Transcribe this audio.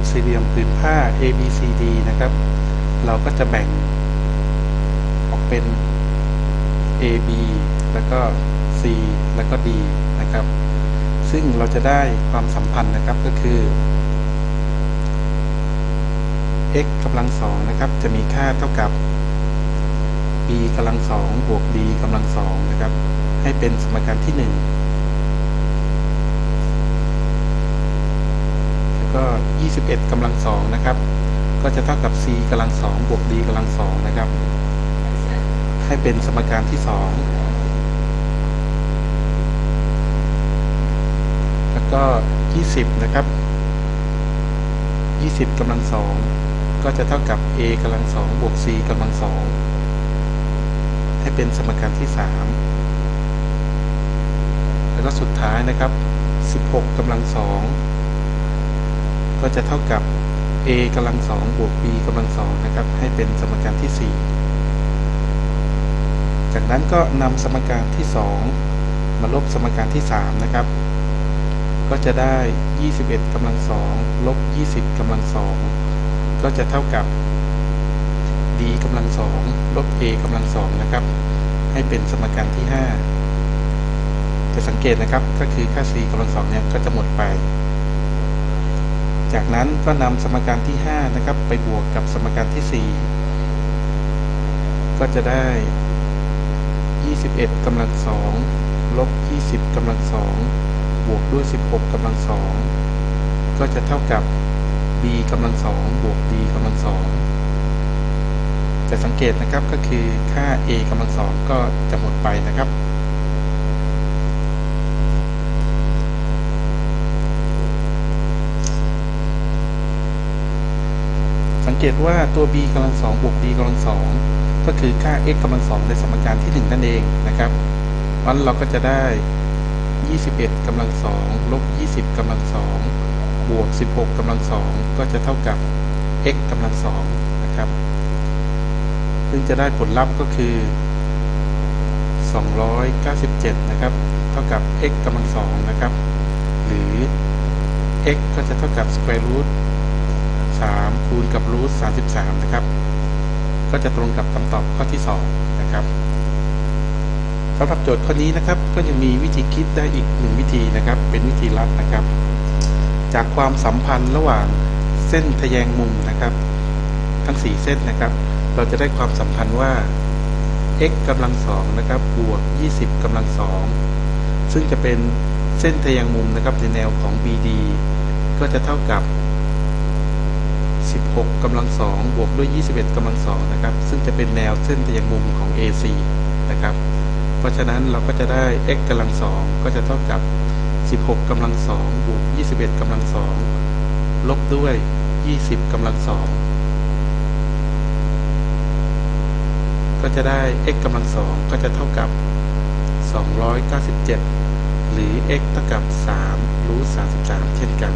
ปสี่เหลี่ยมผืนผ้า A B C D นะครับ เราก็จะแบ่งออกเป็น A B แล้วก็ C แล้วก็ D นะครับ ซึ่งเราจะได้ความสัมพันธ์นะครับก็คือ x กำลังสองนะครับ จะมีค่าเท่ากับ b กำลังสองบวก d กำลังสองนะครับ ให้เป็นสมการที่หนึ่ง ก็ 21กำลังสองนะครับ ก็จะเท่ากับ c กำลังสองบวก d กำลังสองนะครับ ให้เป็นสมการที่สองแล้วก็ 20 นะครับ 20กำลังสองก็จะเท่ากับ a กำลังสองบวก c กำลังสองให้เป็นสมการที่3แล้วก็สุดท้ายนะครับ 16กำลังสอง ก็จะเท่ากับ a กำลังสองบวก b กำลังสองนะครับ ให้เป็นสมการที่ 4 จากนั้นก็นำสมการที่ 2 มาลบสมการที่ 3 นะครับ ก็จะได้ 21กำลังสองลบ 20กำลังสองก็จะเท่ากับ d กำลังสองลบ a กำลังสองนะครับ ให้เป็นสมการที่ 5 จะสังเกตนะครับก็คือค่า c กำลังสองเนี่ยก็จะหมดไป จากนั้นก็นำสมการที่ 5 นะครับ ไปบวกกับสมการที่ 4 ก็จะได้ 21กำลังสองลบ 20กำลังสองบวกด้วย 16กำลังสองก็จะเท่ากับ b กำลังสองบวก d กำลังสองจะสังเกตนะครับก็คือค่า a กำลังสองก็จะหมดไปนะครับ เกตว่าตัว b กำลังสองบวก d กำลังสองก็คือค่า x กำลังสองในสมการที่ 1 นั่นเองนะครับวันเราก็จะได้ 21กำลังสองลบ 20กำลังสองบวก 16กำลังสองก็จะเท่ากับ x กำลังสองนะครับ ซึ่งจะได้ผลลัพธ์ก็คือ 297 นะครับ เท่ากับ x กำลังสองนะครับ หรือ x ก็จะเท่ากับ square root 3 คูณกับ root 33 นะครับ ก็จะตรงกับคำตอบข้อที่ 2 นะครับสำหรับโจทย์ข้อนี้นะครับ ก็ยังมีวิธีคิดได้อีกหนึ่งวิธีนะครับ เป็นวิธีลัดนะครับ จากความสัมพันธ์ระหว่างเส้นทะแยงมุมนะครับ ทั้ง 4 เส้นนะครับ เราจะได้ความสัมพันธ์ว่า x กำลังสองนะครับบวก 20กำลังสองซึ่งจะเป็นเส้นทะแยงมุมนะครับในแนวของ BD ก็จะเท่ากับ 6กำลังสองบวกด้วย 21กำลังสองนะครับ ซึ่งจะเป็นแนวเส้นทะแยงมุมของ AC นะครับ เพราะฉะนั้นเราก็จะได้ x กำลังสองก็จะเท่ากับ 16กำลังสองบวก 21กำลังสองลบด้วย 20กำลังสองก็จะได้ x กำลังสองก็จะเท่ากับ 297 หรือ x เท่ากับ3รูท33 เช่นกัน